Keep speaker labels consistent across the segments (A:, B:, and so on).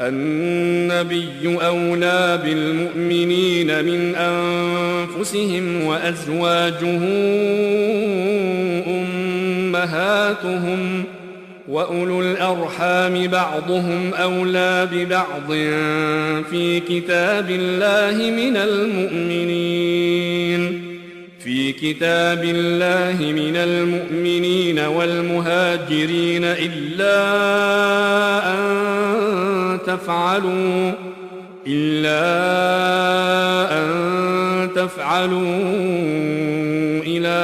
A: النبي أولى بالمؤمنين من أنفسهم وأزواجه أمهاتهم وأولو الأرحام بعضهم أولى ببعض في كتاب الله من المؤمنين في كتاب الله من المؤمنين والمهاجرين إلا أن تفعلوا إلا أن تفعلوا إلى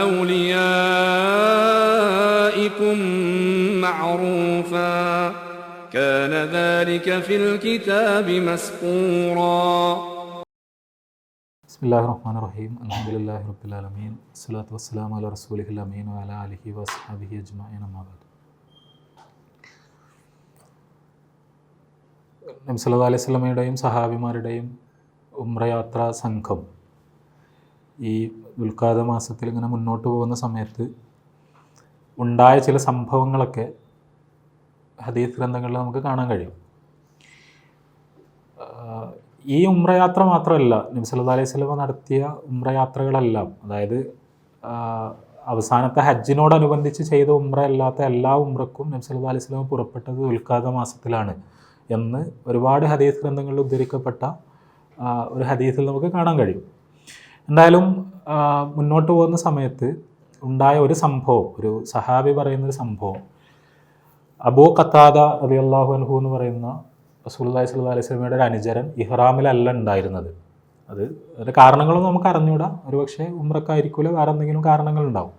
A: أوليائكم معروفا. كان ذلك في الكتاب مسطورا.
B: بسم الله الرحمن الرحيم. الحمد لله رب العالمين. الصلاة والسلام على رسوله الأمين وعلى آله وصحبه أجمعين أما بعد. നബി സല്ലല്ലാഹു അലൈഹി സ്വലമയുടെയും സഹാബിമാരുടെയും ഉമ്രയാത്രാ സംഘം ഈ ദുൽഖാദ മാസത്തിൽ ഇങ്ങനെ മുന്നോട്ട് പോകുന്ന സമയത്ത് ഉണ്ടായ ചില സംഭവങ്ങളൊക്കെ ഹദീസ് ഗ്രന്ഥങ്ങളിൽ നമുക്ക് കാണാൻ കഴിയും. ഈ ഉമ്രയാത്ര മാത്രമല്ല നബി സല്ലല്ലാഹു അലൈഹി സ്വലമ നടത്തിയ ഉമ്രയാത്രകളെല്ലാം അതായത് അവസാനത്തെ ഹജ്ജിനോടനുബന്ധിച്ച് ചെയ്ത ഉമ്ര അല്ലാത്ത എല്ലാ ഉമ്രക്കും നബ്സല്ലാ അലൈഹി സ്വലമ പുറപ്പെട്ടത് ദുൽഖാദ മാസത്തിലാണ്. എന്ന് ഒരുപാട് ഹദീസ് ഗ്രന്ഥങ്ങളിൽ ഉദ്ധരിക്കപ്പെട്ട ഒരു ഹദീസിൽ നമുക്ക് കാണാൻ കഴിയും. എന്തായാലും മുന്നോട്ട് പോകുന്ന സമയത്ത് ഉണ്ടായ ഒരു സംഭവം ഒരു സഹാബി പറയുന്ന ഒരു സംഭവം. അബൂ ഖത്താദ അള്ളാഹു അൻഹു എന്ന് പറയുന്ന റസൂലുള്ളാഹി സ്വല്ലല്ലാഹു അലൈഹി സ്വലമിയുടെ ഒരു അനുചരൻ ഇഹ്റാമിലല്ല ഉണ്ടായിരുന്നത്. അത് അതിന്റെ കാരണങ്ങളൊന്നും നമുക്ക് അറിഞ്ഞൂടാ. ഒരുപക്ഷെ ഉമ്രക്കായിരിക്കില്ല വേറെ എന്തെങ്കിലും കാരണങ്ങളുണ്ടാവും.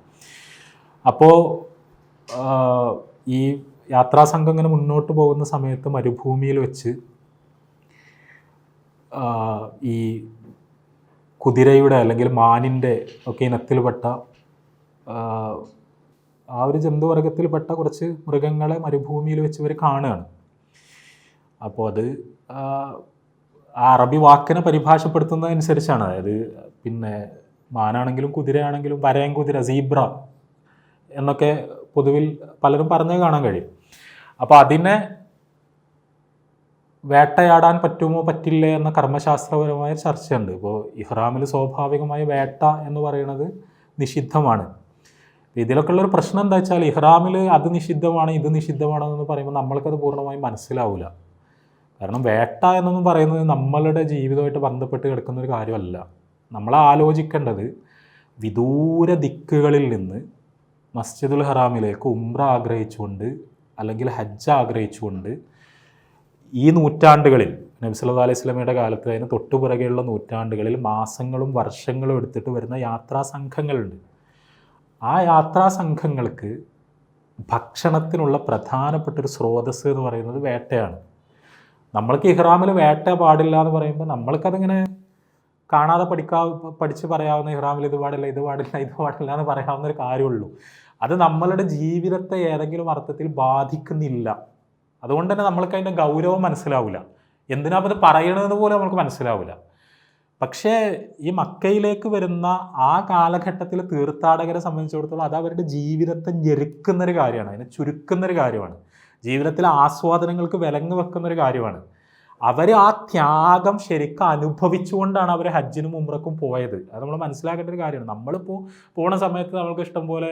B: അപ്പോൾ ഈ യാത്രാസംഘം ഇങ്ങനെ മുന്നോട്ട് പോകുന്ന സമയത്ത് മരുഭൂമിയിൽ വെച്ച് ഈ കുതിരയുടെ അല്ലെങ്കിൽ മാനിന്റെ ഒക്കെ ഇനത്തിൽപ്പെട്ട ആ, ഒരു ജന്തുവർഗത്തിൽപ്പെട്ട കുറച്ച് മൃഗങ്ങളെ മരുഭൂമിയിൽ വെച്ച് ഇവർ കാണുകയാണ്. അപ്പോൾ അത് ആ അറബി വാക്കിനെ പരിഭാഷപ്പെടുത്തുന്നതനുസരിച്ചാണ്. അതായത് പിന്നെ മാനാണെങ്കിലും കുതിരയാണെങ്കിലും വരയൻ കുതിര സീബ്ര എന്നൊക്കെ പൊതുവിൽ പലരും പറഞ്ഞേ കാണാൻ കഴിയും. അപ്പോൾ അതിനെ വേട്ടയാടാൻ പറ്റുമോ പറ്റില്ലേ എന്ന കർമ്മശാസ്ത്രപരമായ ചർച്ചയുണ്ട്. ഇപ്പോൾ ഇഹ്റാമിൽ സ്വാഭാവികമായ വേട്ട എന്ന് പറയുന്നത് നിഷിദ്ധമാണ്. ഇതിലൊക്കെ ഉള്ളൊരു പ്രശ്നം എന്താ വെച്ചാൽ ഇഹ്റാമിൽ അത് നിഷിദ്ധമാണ് ഇത് നിഷിദ്ധമാണെന്ന് പറയുമ്പോൾ നമ്മൾക്കത് പൂർണമായും മനസ്സിലാവില്ല കാരണം വേട്ട എന്നൊന്നും പറയുന്നത് നമ്മളുടെ ജീവിതമായിട്ട് ബന്ധപ്പെട്ട് കിടക്കുന്ന ഒരു കാര്യമല്ല. നമ്മൾ ആലോചിക്കേണ്ടത് വിദൂര ദിക്കുകളിൽ നിന്ന് മസ്ജിദുൽ ഹറാമിലേക്ക് ഉംറ ആഗ്രഹിച്ചുകൊണ്ട് അല്ലെങ്കിൽ ഹജ്ജ് ആഗ്രഹിച്ചുകൊണ്ട് ഈ നൂറ്റാണ്ടുകളിൽ നബി സല്ലല്ലാഹു അലൈഹി സ്വലമയുടെ കാലത്ത് അതിന് തൊട്ടുപിറകെയുള്ള നൂറ്റാണ്ടുകളിൽ മാസങ്ങളും വർഷങ്ങളും എടുത്തിട്ട് വരുന്ന യാത്രാ സംഘങ്ങളുണ്ട്. ആ യാത്രാ സംഘങ്ങൾക്ക് ഭക്ഷണത്തിനുള്ള പ്രധാനപ്പെട്ട ഒരു സ്രോതസ്സ് എന്ന് പറയുന്നത് വേട്ടയാണ്. നമ്മൾക്ക് ഇഹ്റാമിൽ വേട്ട പാടില്ല എന്ന് പറയുമ്പോൾ നമ്മൾക്കതിങ്ങനെ കാണാതെ പഠിക്കാ പഠിച്ച് പറയാവുന്ന ഇഹ്റാമിൽ ഇത് പാടില്ല ഇത് പാടില്ല ഇത് പാടില്ല എന്ന് പറയാവുന്ന ഒരു കാര്യമുള്ളൂ. അത് നമ്മളുടെ ജീവിതത്തെ ഏതെങ്കിലും അർത്ഥത്തിൽ ബാധിക്കുന്നില്ല. അതുകൊണ്ട് തന്നെ നമ്മൾക്ക് അതിന്റെ ഗൗരവം മനസ്സിലാവില്ല. എന്തിനാ അത് പറയണത് പോലെ നമുക്ക് മനസ്സിലാവില്ല. പക്ഷേ ഈ മക്കയിലേക്ക് വരുന്ന ആ കാലഘട്ടത്തിൽ തീർത്ഥാടകരെ സംബന്ധിച്ചിടത്തോളം അത് അവരുടെ ജീവിതത്തെ ഞെരുക്കുന്ന ഒരു കാര്യമാണ്. അതിനെ ചുരുക്കുന്ന ഒരു കാര്യമാണ്. ജീവിതത്തിലെ ആസ്വാദനങ്ങൾക്ക് വിലങ്ങ് വെക്കുന്ന ഒരു കാര്യമാണ്. അവർ ആ ത്യാഗം ശരിക്കും അനുഭവിച്ചുകൊണ്ടാണ് അവർ ഹജ്ജിനും ഉമ്രക്കും പോയത്. അത് നമ്മൾ മനസ്സിലാക്കേണ്ട ഒരു കാര്യമാണ്. നമ്മളിപ്പോൾ പോണ സമയത്ത് നമ്മൾക്ക് ഇഷ്ടം പോലെ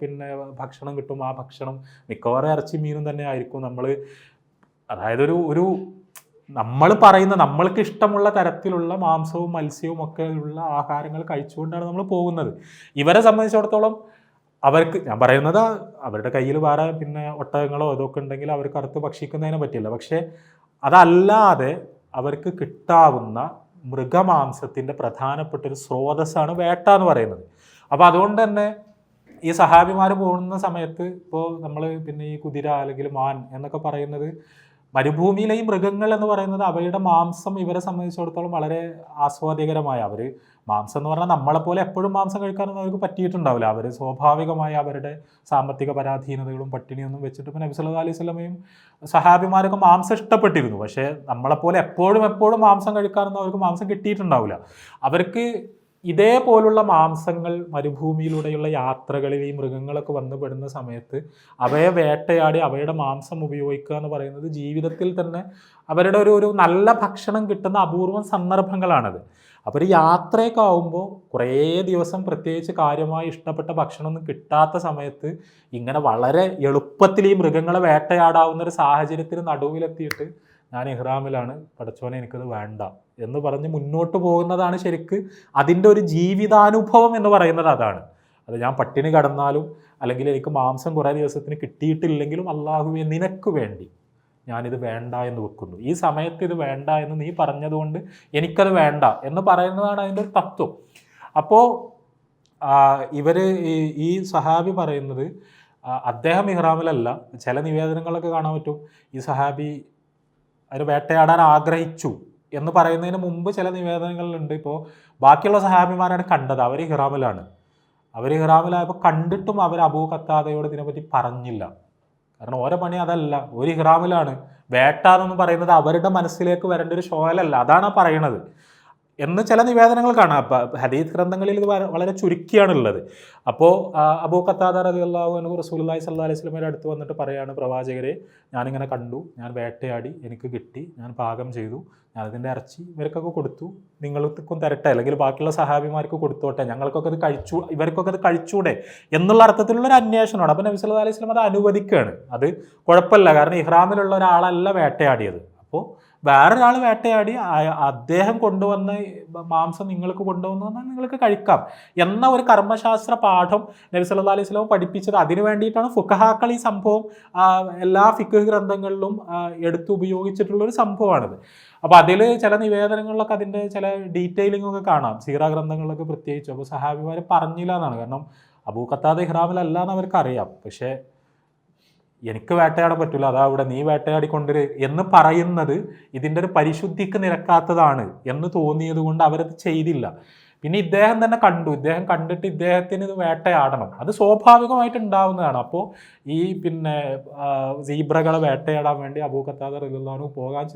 B: പിന്നെ ഭക്ഷണം കിട്ടും. ആ ഭക്ഷണം മിക്കവാറും ഇറച്ചി മീനും തന്നെ ആയിരിക്കും നമ്മൾ അതായത് ഒരു ഒരു നമ്മൾ പറയുന്ന നമ്മൾക്ക് ഇഷ്ടമുള്ള തരത്തിലുള്ള മാംസവും മത്സ്യവും ഒക്കെ ഉള്ള ആഹാരങ്ങൾ കഴിച്ചുകൊണ്ടാണ് നമ്മൾ പോകുന്നത്. ഇവരെ സംബന്ധിച്ചിടത്തോളം അവർക്ക് ഞാൻ പറയുന്നത് അവരുടെ കയ്യിൽ വേറെ പിന്നെ ഒട്ടകങ്ങളോ ഇതൊക്കെ ഉണ്ടെങ്കിൽ അവർക്ക് അറുത്ത് ഭക്ഷിക്കുന്നതിനെ പറ്റില്ല പക്ഷേ അതല്ലാതെ അവർക്ക് കിട്ടാവുന്ന മൃഗമാംസത്തിന്റെ പ്രധാനപ്പെട്ട ഒരു സ്രോതസ്സാണ് വേട്ട എന്ന് പറയുന്നത്. അപ്പോൾ അതുകൊണ്ട് തന്നെ ഈ സഹാബിമാർ പോകുന്ന സമയത്ത് ഇപ്പോൾ നമ്മൾ പിന്നെ ഈ കുതിര അല്ലെങ്കിൽ മാൻ എന്നൊക്കെ പറയുന്നത് മരുഭൂമിയിലെ ഈ മൃഗങ്ങൾ എന്ന് പറയുന്നത് അവയുടെ മാംസം ഇവരെ സംബന്ധിച്ചിടത്തോളം വളരെ ആസ്വാദ്യകരമായ അവർ മാംസം എന്ന് പറഞ്ഞാൽ നമ്മളെപ്പോലെ എപ്പോഴും മാംസം കഴിക്കാനൊന്നും അവർക്ക് പറ്റിയിട്ടുണ്ടാവില്ല. അവർ സ്വാഭാവികമായ അവരുടെ സാമ്പത്തിക പരാധീനതകളും പട്ടിണിയൊന്നും വെച്ചിട്ട് പിന്നെ നബി സല്ലല്ലാഹു അലൈഹി സ്വലമയും സഹാബിമാരൊക്കെ മാംസം ഇഷ്ടപ്പെട്ടിരുന്നു. പക്ഷേ നമ്മളെപ്പോലെ എപ്പോഴും എപ്പോഴും മാംസം കഴിക്കാനൊന്നും അവർക്ക് മാംസം കിട്ടിയിട്ടുണ്ടാവില്ല. അവർക്ക് ഇതേപോലുള്ള മാംസങ്ങൾ മരുഭൂമിയിലൂടെയുള്ള യാത്രകളിൽ ഈ മൃഗങ്ങളൊക്കെ വന്നുപെടുന്ന സമയത്ത് അവയെ വേട്ടയാടി അവയുടെ മാംസം ഉപയോഗിക്കുക എന്ന് പറയുന്നത് ജീവിതത്തിൽ തന്നെ അവരുടെ ഒരു ഒരു നല്ല ഭക്ഷണം കിട്ടുന്ന അപൂർവം സന്ദർഭങ്ങളാണത്. അവർ യാത്രയൊക്കെ ആവുമ്പോൾ കുറേ ദിവസം പ്രത്യേകിച്ച് കാര്യമായി ഇഷ്ടപ്പെട്ട ഭക്ഷണമൊന്നും കിട്ടാത്ത സമയത്ത് ഇങ്ങനെ വളരെ എളുപ്പത്തിൽ ഈ മൃഗങ്ങളെ വേട്ടയാടാവുന്ന ഒരു സാഹചര്യത്തിന് നടുവിലെത്തിയിട്ട് ഞാൻ ഇഹ്റാമിലാണ് പടച്ചോനെ എനിക്കത് വേണ്ട എന്ന് പറഞ്ഞ് മുന്നോട്ട് പോകുന്നതാണ് ശരിക്ക്. അതിന്റെ ഒരു ജീവിതാനുഭവം എന്ന് പറയുന്നത് അതാണ്. അത് ഞാൻ പട്ടിണി കടന്നാലും അല്ലെങ്കിൽ എനിക്ക് മാംസം കുറേ ദിവസത്തിന് കിട്ടിയിട്ടില്ലെങ്കിലും അള്ളാഹുവെ നിനക്ക് വേണ്ടി ഞാനിത് വേണ്ട എന്ന് വെക്കുന്നു. ഈ സമയത്ത് ഇത് വേണ്ട എന്ന് നീ പറഞ്ഞതുകൊണ്ട് എനിക്കത് വേണ്ട എന്ന് പറയുന്നതാണ് അതിന്റെ ഒരു തത്വം. അപ്പോൾ ഇവർ ഈ സഹാബി പറയുന്നത് അദ്ദേഹം ഇഹ്റാമിലല്ല ചില നിവേദനങ്ങളൊക്കെ കാണാൻ പറ്റും. ഈ സഹാബി അവർ വേട്ടയാടാൻ ആഗ്രഹിച്ചു എന്ന് പറയുന്നതിന് മുമ്പ് ചില നിവേദനങ്ങളുണ്ട്. ഇപ്പോൾ ബാക്കിയുള്ള സഹാബിമാരാണ് കണ്ടത്. അവർ ഹിറാമിലാണ്. അവർ ഹിറാമിലായപ്പോൾ കണ്ടിട്ടും അവർ അബൂ ഖത്താദയോട് ഇതിനെപ്പറ്റി പറഞ്ഞില്ല. കാരണം ഓരോ പണി അതല്ല. ഒരു ഹിറാമിലാണ്. വേട്ട എന്നൊന്നും പറയുന്നത് അവരുടെ മനസ്സിലേക്ക് വരേണ്ട ഒരു ഷോയലല്ല. അതാണ് പറയണത് എന്ന് ചില നിവേദനങ്ങൾ കാണാം. അപ്പം ഹദീദ് ഗ്രന്ഥങ്ങളിൽ ഇത് വളരെ ചുരുക്കിയാണുള്ളത്. അപ്പോൾ അബൂ ഖത്താദ അലി അള്ളാഹു അനു റസൂലി സല്ലാ അലൈഹി സ്വലമയുടെ അടുത്ത് വന്നിട്ട് പറയാണ് പ്രവാചകരെ ഞാനിങ്ങനെ കണ്ടു ഞാൻ വേട്ടയാടി എനിക്ക് കിട്ടി ഞാൻ പാകം ചെയ്തു ഞാനതിന്റെ ഇറച്ചി ഇവർക്കൊക്കെ കൊടുത്തു നിങ്ങൾക്കും തരട്ടെ അല്ലെങ്കിൽ ബാക്കിയുള്ള സഹാബിമാർക്ക് കൊടുത്തോട്ടെ ഞങ്ങൾക്കൊക്കെ അത് കഴിച്ചു ഇവർക്കൊക്കെ അത് കഴിച്ചൂടെ എന്നുള്ള അർത്ഥത്തിലുള്ള ഒരു അന്വേഷണമാണ്. അപ്പോൾ നബി സല്ലല്ലാഹു അലൈഹി വസല്ലം അത് അനുവദിക്കുകയാണ്. അത് കുഴപ്പമില്ല കാരണം ഇഹ്റാമിലുള്ള ഒരാളല്ല വേട്ടയാടിയത്. അപ്പോൾ വേറൊരാൾ വേട്ടയാടി അദ്ദേഹം കൊണ്ടുവന്ന മാംസം നിങ്ങൾക്ക് കൊണ്ടുവന്നു വന്നാൽ നിങ്ങൾക്ക് കഴിക്കാം. എന്ന ഒരു കർമ്മശാസ്ത്ര പാഠം നബി സല്ലാ അലൈഹി വസല്ലം പഠിപ്പിച്ചത്. അതിനു വേണ്ടിയിട്ടാണ് ഫുഖഹാക്കൾ ഈ സംഭവം എല്ലാ ഫിഖ് ഗ്രന്ഥങ്ങളിലും എടുത്തു ഉപയോഗിച്ചിട്ടുള്ള ഒരു സംഭവമാണിത്. അപ്പോൾ അതിൽ ചില നിവേദനങ്ങളിലൊക്കെ അതിന്റെ ചില ഡീറ്റെയിലിംഗ് ഒക്കെ കാണാം. സീറ ഗ്രന്ഥങ്ങളിലൊക്കെ പ്രത്യേകിച്ച്. അപ്പോൾ സഹാബിമാർ പറഞ്ഞില്ല എന്നാണ് കാരണം അബൂ കത്താദ് ഇഹ്റാമിലല്ല എന്ന് അവർക്ക് അറിയാം പക്ഷേ എനിക്ക് വേട്ടയാടാൻ പറ്റില്ല അതാ ഇവിടെ നീ വേട്ടയാടിക്കൊണ്ടിരു എന്ന് പറയുന്നത് ഇതിന്റെ ഒരു പരിശുദ്ധിക്ക് നിരക്കാത്തതാണ് എന്ന് തോന്നിയത് കൊണ്ട് അവരത് ചെയ്തില്ല. പിന്നെ ഇദ്ദേഹം തന്നെ കണ്ടു. ഇദ്ദേഹം കണ്ടിട്ട് ഇദ്ദേഹത്തിന് ഇത് വേട്ടയാടണം. അത് സ്വാഭാവികമായിട്ട് ഉണ്ടാവുന്നതാണ്. അപ്പോൾ ഈ പിന്നെ സീബ്രകളെ വേട്ടയാടാൻ വേണ്ടി അബൂ ഖത്താദ് റളിയല്ലാഹു പോകാൻ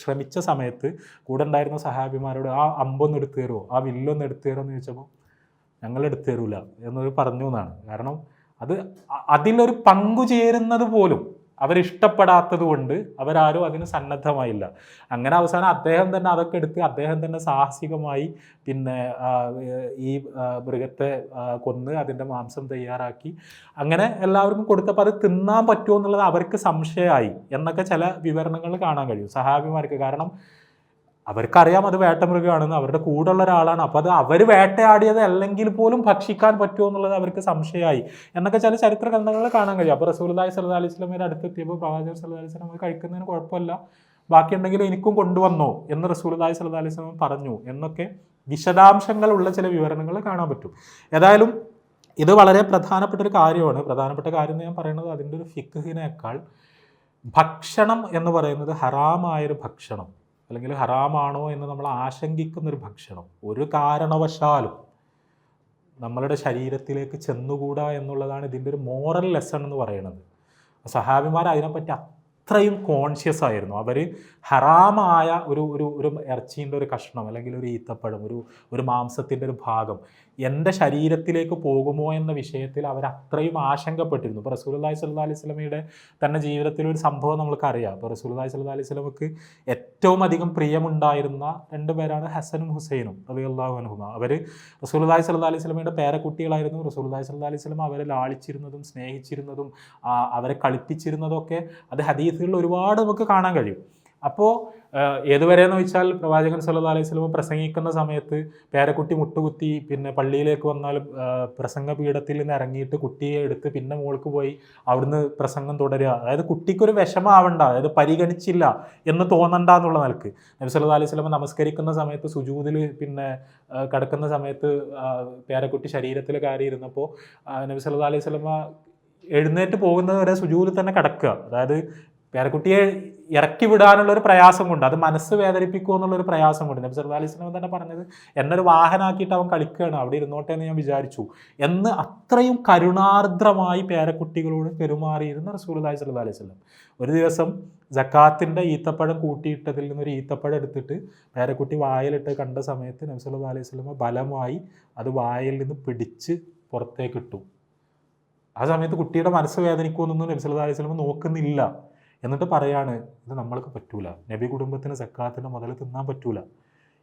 B: ശ്രമിച്ച സമയത്ത് കൂടെ ഉണ്ടായിരുന്ന സഹാബിമാരോട് ആ അമ്പൊന്ന് എടുത്തു തരുമോ ആ വില്ലൊന്ന് എടുത്തു തരുമോ എന്ന് ചോദിച്ചപ്പോൾ ഞങ്ങൾ എടുത്തു തരൂല എന്നൊരു പറഞ്ഞു എന്നാണ്. കാരണം അത് അതിലൊരു പങ്കു ചേരുന്നത് പോലും അവരിഷ്ടപ്പെടാത്തത് കൊണ്ട് അവരാരും അതിന് സന്നദ്ധമായില്ല. അങ്ങനെ അവസാനം അദ്ദേഹം തന്നെ അതൊക്കെ എടുത്ത് അദ്ദേഹം തന്നെ സാഹസികമായി പിന്നെ ഈ മൃഗത്തെ കൊന്ന് അതിന്റെ മാംസം തയ്യാറാക്കി. അങ്ങനെ എല്ലാവർക്കും കൊടുത്തപ്പോൾ അത് തിന്നാൻ പറ്റുമോ എന്നുള്ളത് അവർക്ക് സംശയമായി. എന്നൊക്കെ ചില വിവരണങ്ങൾ കാണാൻ കഴിയും സഹാബിമാർക്ക് കാരണം അവർക്കറിയാം അത് വേട്ടമൃഗമാണെന്ന്. അവരുടെ കൂടെയുള്ള ഒരാളാണ്. അപ്പോൾ അത് അവർ വേട്ടയാടിയത് അല്ലെങ്കിൽ പോലും ഭക്ഷിക്കാൻ പറ്റുമോ എന്നുള്ളത് അവർക്ക് സംശയമായി. എന്നൊക്കെ ചില ചരിത്ര ഗ്രന്ഥങ്ങളിൽ കാണാൻ കഴിയും. അപ്പോൾ റസൂലുള്ളാഹി സ്വല്ലല്ലാഹി അലൈഹി വസല്ലമയുടെ അടുത്തെത്തിയപ്പോൾ പ്രവാചകർ സല്ലാ അലൈഹി അത് കഴിക്കുന്നതിന് കുഴപ്പമില്ല. ബാക്കിയുണ്ടെങ്കിൽ എനിക്കും കൊണ്ടുവന്നോ എന്ന് റസൂലുള്ളാഹി സ്വല്ലല്ലാഹി അലൈഹി വസല്ലം പറഞ്ഞു എന്നൊക്കെ വിശദാംശങ്ങൾ ഉള്ള ചില വിവരണങ്ങൾ കാണാൻ പറ്റും. ഏതായാലും ഇത് വളരെ പ്രധാനപ്പെട്ട ഒരു കാര്യമാണ്. പ്രധാനപ്പെട്ട കാര്യം എന്ന് ഞാൻ പറയുന്നത് അതിന്റെ ഒരു ഫിഖിനേക്കാൾ ഭക്ഷണം എന്ന് പറയുന്നത് ഹറാമായൊരു ഭക്ഷണം. അല്ലെങ്കിൽ ഹറാമാണോ എന്ന് നമ്മൾ ആശങ്കിക്കുന്നൊരു ഭക്ഷണം. ഒരു കാരണവശാലും നമ്മളുടെ ശരീരത്തിലേക്ക് ചെന്നുകൂടാ എന്നുള്ളതാണ് ഇതിന്റെ ഒരു മോറൽ ലെസൺ എന്ന് പറയുന്നത്. സഹാബിമാർ അതിനെപ്പറ്റി അത്രയും കോൺഷ്യസ് ആയിരുന്നു. അവർ ഹറാമായ ഒരു ഒരു ഒരു ഇറച്ചീന്റെ ഒരു കഷ്ണം അല്ലെങ്കിൽ ഒരു ഈത്തപ്പഴം ഒരു ഒരു മാംസത്തിന്റെ ഒരു ഭാഗം എന്റെ ശരീരത്തിലേക്ക് പോകുമോ എന്ന വിഷയത്തിൽ അവർ അത്രയും ആശങ്കപ്പെട്ടിരുന്നു. ഇപ്പോൾ റസൂലി സല്ലാ അലൈഹി സ്വലമയുടെ തന്നെ ജീവിതത്തിൽ ഒരു സംഭവം നമ്മൾക്കറിയാം. ഇപ്പോൾ റസൂലി സല്ലാ അലൈഹി സ്വലമക്ക് ഏറ്റവും അധികം പ്രിയമുണ്ടായിരുന്ന രണ്ട് പേരാണ് ഹസനും ഹുസൈനും റബി അള്ളാഹു അനുഹുമ അവർ റസൂലുള്ളാഹി സല്ലാ അലൈഹി സ്വലമയുടെ പേരക്കുട്ടികളായിരുന്നു റസൂലുള്ളാഹി സല്ലാ അലൈഹി സ്വലം അവരെ ലാളിച്ചിരുന്നതും സ്നേഹിച്ചിരുന്നതും അവരെ കളിപ്പിച്ചിരുന്നതും ഒക്കെ അത് ഹദീസുകളിൽ ഒരുപാട് നമുക്ക് കാണാൻ കഴിയും. അപ്പോൾ ഏതുവരെ എന്ന് വെച്ചാൽ പ്രവാചകൻ സല്ല അലൈഹി സ്വലം പ്രസംഗിക്കുന്ന സമയത്ത് പേരക്കുട്ടി മുട്ടുകുത്തി പിന്നെ പള്ളിയിലേക്ക് വന്നാൽ പ്രസംഗ പീഠത്തിൽ നിന്ന് ഇറങ്ങിയിട്ട് കുട്ടിയെ എടുത്ത് പിന്നെ മോൾക്ക് പോയി അവിടുന്ന് പ്രസംഗം തുടരുക. അതായത് കുട്ടിക്കൊരു വിഷമാവണ്ട അതായത് പരിഗണിച്ചില്ല എന്ന് തോന്നണ്ട എന്നുള്ള നിലയ്ക്ക്. നബി സല്ലല്ലാഹു അലൈഹി സ്വലം നമസ്കരിക്കുന്ന സമയത്ത് സുജൂതിൽ പിന്നെ കിടക്കുന്ന സമയത്ത് പേരക്കുട്ടി ശരീരത്തിൽ കയറിയിരുന്നപ്പോൾ നബി സല്ലല്ലാഹു അലൈഹി സ്വലമ എഴുന്നേറ്റ് പോകുന്നത് വരെ സുജൂതിൽ തന്നെ കിടക്കുക. അതായത് പേരക്കുട്ടിയെ ഇറക്കി വിടാനുള്ള ഒരു പ്രയാസം കൊണ്ട് അത് മനസ്സ് വേദനിപ്പിക്കുമോ എന്നുള്ളൊരു പ്രയാസം കൊണ്ട് നബി സല്ലല്ലാഹു അലൈഹി വസല്ലം തന്നെ പറഞ്ഞത് എന്നൊരു ഒരു വാഹനാക്കിയിട്ട് അവൻ കളിക്കുകയാണ്. അവിടെ ഇരുന്നോട്ടെ എന്ന് ഞാൻ വിചാരിച്ചു. എന്ന് അത്രയും കരുണാർദ്രമായി പേരക്കുട്ടികളോട് പെരുമാറിയിരുന്ന സ്വല്ലല്ലാഹു അലൈഹി വസല്ലം. ഒരു ദിവസം ജക്കാത്തിന്റെ ഈത്തപ്പഴം കൂട്ടിയിട്ടതിൽ നിന്നൊരു ഈത്തപ്പഴം എടുത്തിട്ട് പേരക്കുട്ടി വായിലിട്ട് കണ്ട സമയത്ത് നബി സല്ലല്ലാഹു അലൈഹി വസല്ലം ബലമായി അത് വായിൽ നിന്ന് പിടിച്ച് പുറത്തേക്കിട്ടു. ആ സമയത്ത് കുട്ടിയുടെ മനസ്സ് വേദനിക്കുമെന്നൊന്നും നബി സല്ലല്ലാഹു അലൈഹി വസല്ലം നോക്കുന്നില്ല. എന്നിട്ട് പറയാണ് ഇത് നമ്മൾക്ക് പറ്റൂല. നബി കുടുംബത്തിന് സക്കാത്തിന്റെ മുതൽ തിന്നാൻ പറ്റൂല.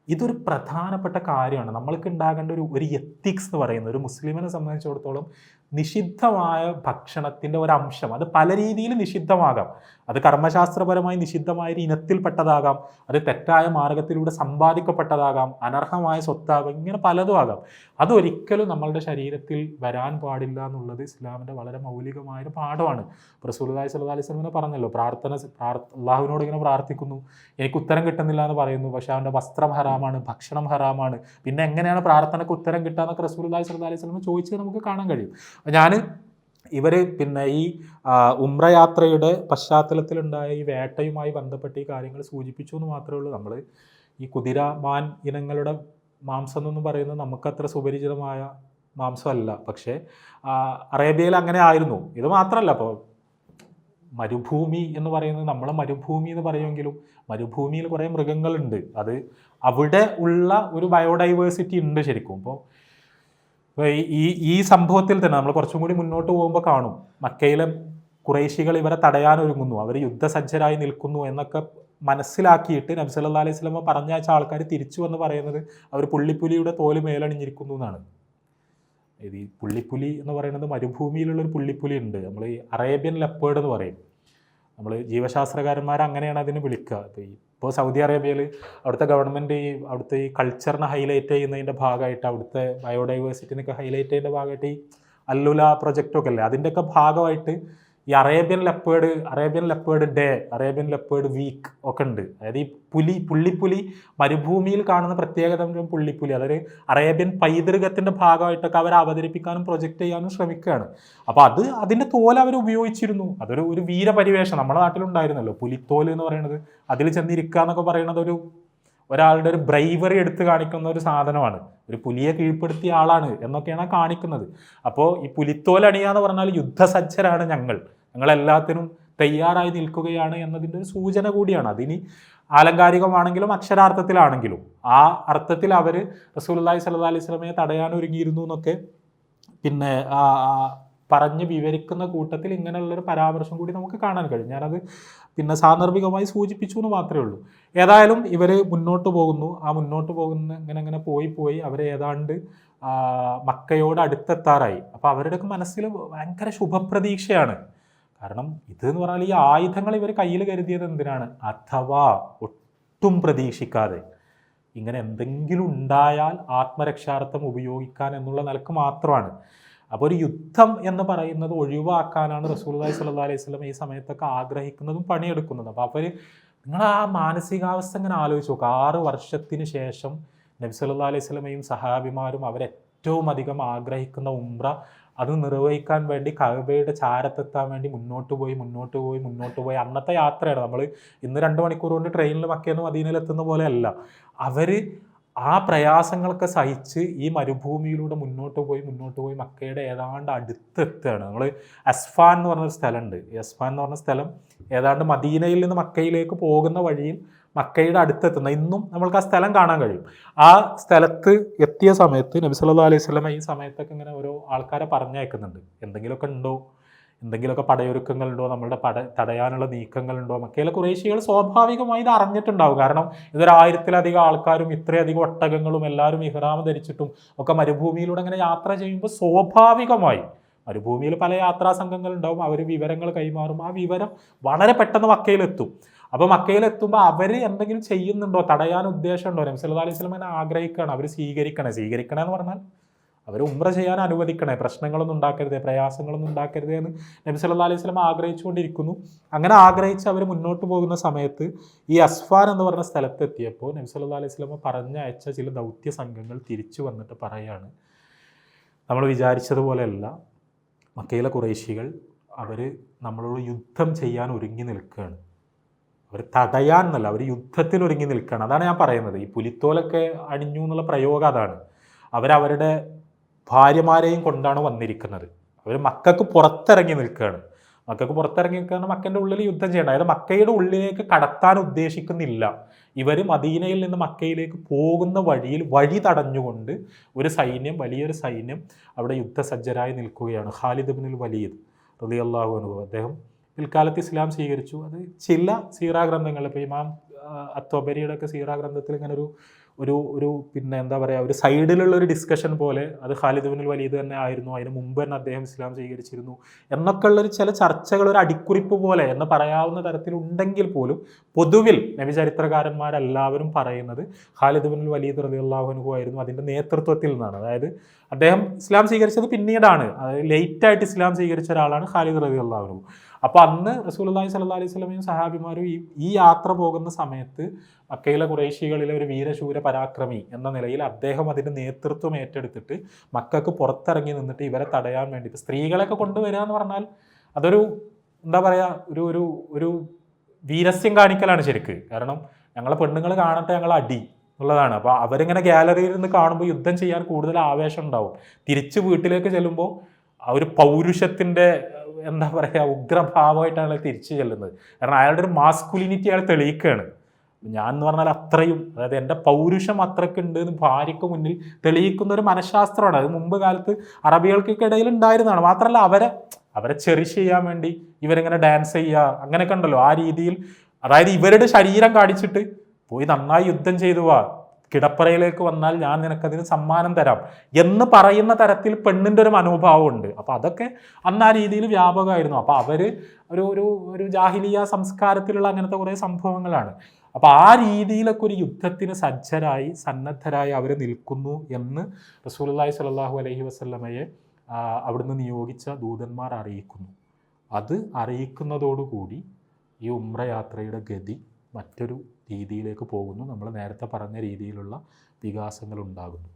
B: ഇതൊരു പ്രധാനപ്പെട്ട കാര്യമാണ്. നമ്മൾക്ക് ഉണ്ടാകേണ്ട ഒരു ഒരു എത്തിക്സ് എന്ന് പറയുന്നത് ഒരു മുസ്ലിമിനെ സംബന്ധിച്ചിടത്തോളം നിഷിദ്ധമായ ഭക്ഷണത്തിന്റെ ഒരു അംശം അത് പല രീതിയിൽ നിഷിദ്ധമാകാം. അത് കർമ്മശാസ്ത്രപരമായി നിഷിദ്ധമായ ഒരു ഇനത്തിൽപ്പെട്ടതാകാം. അത് തെറ്റായ മാർഗത്തിലൂടെ സമ്പാദിക്കപ്പെട്ടതാകാം. അനർഹമായ സ്വത്താകാം. ഇങ്ങനെ പലതും ആകാം. അതൊരിക്കലും നമ്മളുടെ ശരീരത്തിൽ വരാൻ പാടില്ല എന്നുള്ളത് ഇസ്ലാമിന്റെ വളരെ മൗലികമായ ഒരു പാഠമാണ്. റസൂലുള്ളാഹി സ്വല്ലല്ലാഹി അലൈഹി സ്വലമിനെ പറഞ്ഞല്ലോ പ്രാർത്ഥന പ്രാർ അള്ളാഹുവിനോട് ഇങ്ങനെ പ്രാർത്ഥിക്കുന്നു. എനിക്ക് ഉത്തരം കിട്ടുന്നില്ല എന്ന് പറയുന്നു. പക്ഷെ അവന്റെ വസ്ത്രം ഹറാമാണ് ഭക്ഷണം ഹറാമാണ്. പിന്നെ എങ്ങനെയാണ് പ്രാർത്ഥനയ്ക്ക് ഉത്തരം കിട്ടുക എന്നൊക്കെ റസൂലുള്ളാഹി സ്വല്ലല്ലാഹി അലൈഹി സ്വലമെന്ന് ചോദിച്ചത് നമുക്ക് കാണാൻ കഴിയും. ഞാൻ ഇവർ പിന്നെ ഈ ഉമ്രയാത്രയുടെ പശ്ചാത്തലത്തിലുണ്ടായ ഈ വേട്ടയുമായി ബന്ധപ്പെട്ട് ഈ കാര്യങ്ങൾ സൂചിപ്പിച്ചു എന്ന് മാത്രമേ ഉള്ളൂ. നമ്മൾ ഈ കുതിര മാൻ ഇനങ്ങളുടെ മാംസം എന്നൊന്നും പറയുന്നത് നമുക്കത്ര സുപരിചിതമായ മാംസമല്ല. പക്ഷേ അറേബ്യയിൽ അങ്ങനെ ആയിരുന്നു. ഇത് മാത്രമല്ല അപ്പോൾ മരുഭൂമി എന്ന് പറയുന്നത് നമ്മൾ മരുഭൂമി എന്ന് പറയുമെങ്കിലും മരുഭൂമിയിൽ കുറേ മൃഗങ്ങളുണ്ട്. അത് അവിടെ ഉള്ള ഒരു ബയോഡൈവേഴ്സിറ്റി ഉണ്ട് ശരിക്കും. ഇപ്പോൾ ഇപ്പോൾ ഈ- ഈ സംഭവത്തിൽ തന്നെ നമ്മൾ കുറച്ചും കൂടി മുന്നോട്ട് പോകുമ്പോൾ കാണും. മക്കയിലെ കുറേശികൾ ഇവരെ തടയാൻ ഒരുങ്ങുന്നു. അവർ യുദ്ധസജ്ജരായി നിൽക്കുന്നു എന്നൊക്കെ മനസ്സിലാക്കിയിട്ട് നബി അലൈഹി സ്വലമ പറഞ്ഞയച്ച ആൾക്കാർ തിരിച്ചു വന്ന് പറയുന്നത് അവർ പുള്ളിപ്പുലിയുടെ തോൽ മേലണിഞ്ഞിരിക്കുന്നു എന്നാണ്. ഇത് ഈ പുള്ളിപ്പുലി എന്ന് പറയുന്നത് മരുഭൂമിയിലുള്ളൊരു പുള്ളിപ്പുലി ഉണ്ട്. നമ്മൾ ഈ അറേബ്യൻ ലെപ്പേർഡ് എന്ന് പറയും. നമ്മൾ ജീവശാസ്ത്രകാരന്മാർ അങ്ങനെയാണ് അതിനെ വിളിക്കുക. അപ്പോൾ ഈ ഇപ്പോൾ സൗദി അറേബ്യയിൽ അവിടുത്തെ ഗവൺമെന്റ് ഈ അവിടുത്തെ ഈ കൾച്ചറിനെ ഹൈലൈറ്റ് ചെയ്യുന്നതിന്റെ ഭാഗമായിട്ട് അവിടുത്തെ ബയോഡൈവേഴ്സിറ്റിനൊക്കെ ഹൈലൈറ്റ് ചെയ്യുന്ന ഭാഗമായിട്ട് ഈ അല്ലുല പ്രൊജക്റ്റൊക്കെ അല്ലേ? അതിന്റെയൊക്കെ ഭാഗമായിട്ട് ഈ Arabian leopard Arabian leopard day Arabian leopard week ഒക്കെ ഉണ്ട്. അതായത് ഈ പുലി പുള്ളിപ്പുലി മരുഭൂമിയിൽ കാണുന്ന പ്രത്യേകത ഒരു പുള്ളിപ്പുലി. അതൊരു അറേബ്യൻ പൈതൃകത്തിന്റെ ഭാഗമായിട്ടൊക്കെ അവർ അവതരിപ്പിക്കാനും പ്രൊജക്റ്റ് ചെയ്യാനും ശ്രമിക്കുകയാണ്. അപ്പോൾ അത് അതിന്റെ തോൽ അവർ ഉപയോഗിച്ചിരുന്നു. അതൊരു ഒരു വീരപരിവേഷം നമ്മുടെ നാട്ടിലുണ്ടായിരുന്നല്ലോ. പുലിത്തോൽ എന്ന് പറയുന്നത് അതിൽ ചെന്നിരിക്കുക എന്നൊക്കെ പറയുന്നത് ഒരു ഒരാളുടെ ഒരു ബ്രൈവറി എടുത്ത് കാണിക്കുന്ന ഒരു സാധനമാണ്. ഒരു പുലിയെ കീഴ്പ്പെടുത്തിയ ആളാണ് എന്നൊക്കെയാണ് കാണിക്കുന്നത്. അപ്പോൾ ഈ എന്ന് പറഞ്ഞാൽ യുദ്ധസജ്ജരാണ് ഞങ്ങൾ. ഞങ്ങളെല്ലാത്തിനും തയ്യാറായി നിൽക്കുകയാണ് എന്നതിന്റെ ഒരു സൂചന കൂടിയാണ്. അതിനി ആലങ്കാരികമാണെങ്കിലും അക്ഷരാർത്ഥത്തിലാണെങ്കിലും ആ അർത്ഥത്തിൽ അവർ റസൂലുള്ളാഹി സ്വല്ലല്ലാഹി അലൈഹി സ്വലമയെ തടയാൻ ഒരുങ്ങിയിരുന്നു എന്നൊക്കെ പിന്നെ പറഞ്ഞ് വിവരിക്കുന്ന കൂട്ടത്തിൽ ഇങ്ങനെയുള്ളൊരു പരാമർശം കൂടി നമുക്ക് കാണാൻ കഴിയും. ഞാനത് പിന്നെ സാന്ദർഭികമായി സൂചിപ്പിച്ചു എന്ന് മാത്രമേ ഉള്ളൂ. ഏതായാലും ഇവർ മുന്നോട്ട് പോകുന്നു. ആ മുന്നോട്ട് പോകുന്ന ഇങ്ങനെ ഇങ്ങനെ പോയി പോയി അവർ ഏതാണ്ട് മക്കയോട് അടുത്തെത്താറായി. അപ്പോൾ അവരുടെയൊക്കെ മനസ്സിൽ ഭയങ്കര ശുഭപ്രതീക്ഷയാണ്. കാരണം ഇത് എന്ന് പറഞ്ഞാൽ ഈ ആയുധങ്ങൾ ഇവർ കയ്യിൽ കരുതിയത് എന്തിനാണ്? അഥവാ ഒട്ടും പ്രതീക്ഷിക്കാതെ ഇങ്ങനെ എന്തെങ്കിലും ഉണ്ടായാൽ ആത്മരക്ഷാർത്ഥം ഉപയോഗിക്കാൻ എന്നുള്ള നിലയ്ക്ക് മാത്രമാണ്. അപ്പോൾ ഒരു യുദ്ധം എന്ന് പറയുന്നത് ഒഴിവാക്കാനാണ് റസൂലുള്ളാഹി സ്വല്ലല്ലാഹി അലൈഹി സ്വലം ഈ സമയത്തൊക്കെ ആഗ്രഹിക്കുന്നതും പണിയെടുക്കുന്നതും. അപ്പോൾ അവർ നിങ്ങൾ ആ മാനസികാവസ്ഥ ഇങ്ങനെ ആലോചിച്ച് നോക്കുക ആറ് വർഷത്തിന് ശേഷം നബി സല്ലാ അലൈഹി സ്വലമയും സഹാബിമാരും അവരെ ഏറ്റവും അധികം ആഗ്രഹിക്കുന്ന ഉംറ അത് നിർവഹിക്കാൻ വേണ്ടി കഅബയുടെ ചാരത്തെത്താൻ വേണ്ടി മുന്നോട്ട് പോയി മുന്നോട്ട് പോയി മുന്നോട്ട് പോയി. അന്നത്തെ യാത്രയാണ്. നമ്മൾ ഇന്ന് രണ്ട് മണിക്കൂർ കൊണ്ട് ട്രെയിനിൽ മക്കേന്ന് മദീനയിലെത്തുന്ന പോലെയല്ല. അവർ ആ പ്രയാസങ്ങളൊക്കെ സഹിച്ച് ഈ മരുഭൂമിയിലൂടെ മുന്നോട്ട് പോയി മുന്നോട്ട് പോയി മക്കയുടെ ഏതാണ്ട് അടുത്തെത്തുകയാണ്. നമ്മൾ അസ്ഫാൻ എന്ന് പറഞ്ഞൊരു സ്ഥലമുണ്ട്. എസ്ഫാൻ എന്ന് പറഞ്ഞ സ്ഥലം ഏതാണ്ട് മദീനയിൽ നിന്ന് മക്കയിലേക്ക് പോകുന്ന വഴിയിൽ മക്കയുടെ അടുത്തെത്തുന്ന ഇന്നും നമ്മൾക്ക് ആ സ്ഥലം കാണാൻ കഴിയും. ആ സ്ഥലത്ത് എത്തിയ സമയത്ത് നബി സല്ലല്ലാഹു അലൈഹി സ്വലമ ഈ സമയത്തൊക്കെ ഇങ്ങനെ ഓരോ ആൾക്കാരെ പറഞ്ഞയക്കുന്നുണ്ട്. എന്തെങ്കിലുമൊക്കെ ഉണ്ടോ? എന്തെങ്കിലുമൊക്കെ പടയൊരുക്കങ്ങളുണ്ടോ? നമ്മളുടെ പട തടയാനുള്ള നീക്കങ്ങളുണ്ടോ? മക്കയിലെ കുറേശ്ശികൾ സ്വാഭാവികമായി ഇത് അറിഞ്ഞിട്ടുണ്ടാവും. കാരണം ഇതൊരു ആയിരത്തിലധികം ആൾക്കാരും ഇത്രയധികം ഒട്ടകങ്ങളും എല്ലാവരും ഇഹ്റാമ ധരിച്ചിട്ടും ഒക്കെ മരുഭൂമിയിലൂടെ ഇങ്ങനെ യാത്ര ചെയ്യുമ്പോൾ സ്വാഭാവികമായി മരുഭൂമിയിൽ പല യാത്രാ സംഘങ്ങളുണ്ടാവും. അവർ വിവരങ്ങൾ കൈമാറും. ആ വിവരം വളരെ പെട്ടെന്ന് മക്കയിലെത്തും. അപ്പോൾ മക്കയിലെത്തുമ്പോൾ അവർ എന്തെങ്കിലും ചെയ്യുന്നുണ്ടോ? തടയാൻ ഉദ്ദേശമുണ്ടോ? നബി സല്ലല്ലാഹു അലൈഹി വസല്ലം ആഗ്രഹിക്കണം അവർ സ്വീകരിക്കണം. സ്വീകരിക്കണം എന്ന് പറഞ്ഞാൽ അവർ ഉംറ ചെയ്യാൻ അനുവദിക്കണേ. പ്രശ്നങ്ങളൊന്നും ഉണ്ടാക്കരുത് പ്രയാസങ്ങളൊന്നും ഉണ്ടാക്കരുതേ എന്ന് നബി സല്ലല്ലാഹു അലൈഹി വസല്ലം ആഗ്രഹിച്ചുകൊണ്ടിരിക്കുന്നു. അങ്ങനെ ആഗ്രഹിച്ച് അവർ മുന്നോട്ട് പോകുന്ന സമയത്ത് ഈ അസ്ഫാൻ എന്ന് പറഞ്ഞ സ്ഥലത്തെത്തിയപ്പോൾ നബി സല്ലല്ലാഹു അലൈഹി വസല്ലം പറഞ്ഞയച്ച ചില ദൗത്യ സംഘങ്ങൾ തിരിച്ചു വന്നിട്ട് പറയാണ്. നമ്മൾ വിചാരിച്ചതുപോലെയല്ല മക്കയിലെ കുറേശികൾ അവർ നമ്മളോട് യുദ്ധം ചെയ്യാൻ ഒരുങ്ങി നിൽക്കുകയാണ്. അവർ തടയാൻ എന്നല്ല അവർ യുദ്ധത്തിൽ ഒരുങ്ങി നിൽക്കണം. അതാണ് ഞാൻ പറയുന്നത്. ഈ പുലിത്തോലൊക്കെ അണിഞ്ഞു എന്നുള്ള പ്രയോഗം അതാണ്. അവരവരുടെ ഭാര്യമാരെയും കൊണ്ടാണ് വന്നിരിക്കുന്നത്. അവർ മക്കൾക്ക് പുറത്തിറങ്ങി നിൽക്കുകയാണ്. മക്കൾക്ക് പുറത്തിറങ്ങി നിൽക്കുകയാണ് മക്കന്റെ ഉള്ളിൽ യുദ്ധം ചെയ്യണം അതായത് മക്കയുടെ ഉള്ളിലേക്ക് കടത്താൻ ഉദ്ദേശിക്കുന്നില്ല. ഇവർ മദീനയിൽ നിന്ന് മക്കയിലേക്ക് പോകുന്ന വഴിയിൽ വഴി തടഞ്ഞുകൊണ്ട് ഒരു സൈന്യം വലിയൊരു സൈന്യം അവിടെ യുദ്ധസജ്ജരായി നിൽക്കുകയാണ്. ഖാലിദ് ബിനുൽ വലീദ് റളിയല്ലാഹു അനുഭവം അദ്ദേഹം പിൽക്കാലത്ത് ഇസ്ലാം സ്വീകരിച്ചു. അത് ചില സീറാ ഗ്രന്ഥങ്ങൾ ഇപ്പോൾ ഇമാം അത്തോബരിയുടെ ഒക്കെ സീറാ ഗ്രന്ഥത്തിൽ ഇങ്ങനെ ഒരു ഒരു ഒരു പിന്നെ എന്താ പറയുക ഒരു സൈഡിലുള്ള ഒരു ഡിസ്കഷൻ പോലെ അത് ഖാലിദ് ബിനുൽ വലീദ് തന്നെ ആയിരുന്നു. അതിന് മുമ്പ് തന്നെ അദ്ദേഹം ഇസ്ലാം സ്വീകരിച്ചിരുന്നു. എന്നൊക്കെ ഉള്ളൊരു ചില ചർച്ചകൾ ഒരു അടിക്കുറിപ്പ് പോലെ എന്ന് പറയാവുന്ന തരത്തിലുണ്ടെങ്കിൽ പോലും പൊതുവിൽ നവിചരിത്രകാരന്മാരെല്ലാവരും പറയുന്നത് ഖാലിദ് ബിനുൽ വലീദ് റലി അള്ളാഹുനുഹു ആയിരുന്നു അതിന്റെ നേതൃത്വത്തിൽ നിന്നാണ്. അതായത് അദ്ദേഹം ഇസ്ലാം സ്വീകരിച്ചത് പിന്നീടാണ്. അതായത് ലേറ്റായിട്ട് ഇസ്ലാം സ്വീകരിച്ച ഒരാളാണ് ഖാലിദ് റലി അള്ളാഹുനുഹു അപ്പോൾ അന്ന് അള്ളാഹി സല്ലാ അലൈഹി സ്വലമയും സഹാബിമാരും ഈ ഈ യാത്ര പോകുന്ന സമയത്ത് മക്കയിലെ കുറേശികളിലെ ഒരു വീരശൂര പരാക്രമി എന്ന നിലയിൽ അദ്ദേഹം അതിന്റെ നേതൃത്വം ഏറ്റെടുത്തിട്ട് മക്കൾക്ക് പുറത്തിറങ്ങി നിന്നിട്ട് ഇവരെ തടയാൻ വേണ്ടി ഇപ്പോൾ സ്ത്രീകളെയൊക്കെ കൊണ്ടുവരിക എന്ന് പറഞ്ഞാൽ അതൊരു എന്താ പറയുക ഒരു ഒരു ഒരു വീരസ്യം കാണിക്കലാണ് ശരിക്ക്. കാരണം ഞങ്ങളെ പെണ്ണുങ്ങൾ കാണട്ടെ ഞങ്ങൾ അടി എന്നുള്ളതാണ്. അപ്പോൾ അവരിങ്ങനെ ഗാലറിയിൽ നിന്ന് കാണുമ്പോൾ യുദ്ധം ചെയ്യാൻ കൂടുതൽ ആവേശം ഉണ്ടാവും. തിരിച്ച് വീട്ടിലേക്ക് ചെല്ലുമ്പോൾ ആ ഒരു പൗരുഷത്തിന്റെ എന്താ പറയുക ഉഗ്രഭാവമായിട്ടാണ് തിരിച്ചു ചെല്ലുന്നത്. കാരണം അയാളുടെ ഒരു മാസ്കുലിനിറ്റി അയാൾ തെളിയിക്കുകയാണ്. ഞാൻ എന്ന് പറഞ്ഞാൽ അത്രയും അതായത് എന്റെ പൗരുഷം അത്രയ്ക്ക് ഉണ്ട് എന്ന് ഭാര്യയ്ക്ക് മുന്നിൽ തെളിയിക്കുന്ന ഒരു മനഃശാസ്ത്രമാണ്. അത് മുമ്പ് കാലത്ത് അറബികൾക്കൊക്കെ ഇടയിൽ ഉണ്ടായിരുന്നതാണ്. മാത്രമല്ല അവരെ അവരെ ചെറിഷ് ചെയ്യാൻ വേണ്ടി ഇവരെങ്ങനെ ഡാൻസ് ചെയ്യുക അങ്ങനെയൊക്കെ ഉണ്ടല്ലോ. ആ രീതിയിൽ അതായത് ഇവരുടെ ശരീരം കാണിച്ചിട്ട് പോയി നന്നായി യുദ്ധം ചെയ്തു വാ കിടപ്പറയിലേക്ക് വന്നാൽ ഞാൻ നിനക്കതിന് സമ്മാനം തരാം എന്ന് പറയുന്ന തരത്തിൽ പെണ്ണിന്റെ ഒരു മനോഭാവമുണ്ട്. അപ്പോൾ അതൊക്കെ അന്ന് ആ രീതിയിൽ വ്യാപകമായിരുന്നു. അപ്പോൾ അവർ ഒരു ഒരു ഒരു ജാഹിലിയ സംസ്കാരത്തിലുള്ള അങ്ങനത്തെ കുറേ സംഭവങ്ങളാണ്. അപ്പോൾ ആ രീതിയിലൊക്കെ ഒരു യുദ്ധത്തിന് സജ്ജരായി സന്നദ്ധരായി അവർ നിൽക്കുന്നു എന്ന് റസൂലുള്ളാഹി സ്വല്ലല്ലാഹു അലൈഹി വസല്ലമയെ ആ, അവിടുന്ന് നിയോഗിച്ച ദൂതന്മാർ അറിയിക്കുന്നു. അത് അറിയിക്കുന്നതോടുകൂടി ഈ ഉംറ യാത്രയുടെ ഗതി മറ്റൊരു രീതിയിലേക്ക് പോകുന്നു. നമ്മൾ നേരത്തെ പറഞ്ഞ രീതിയിലുള്ള വികാസങ്ങൾ ഉണ്ടാകുന്നു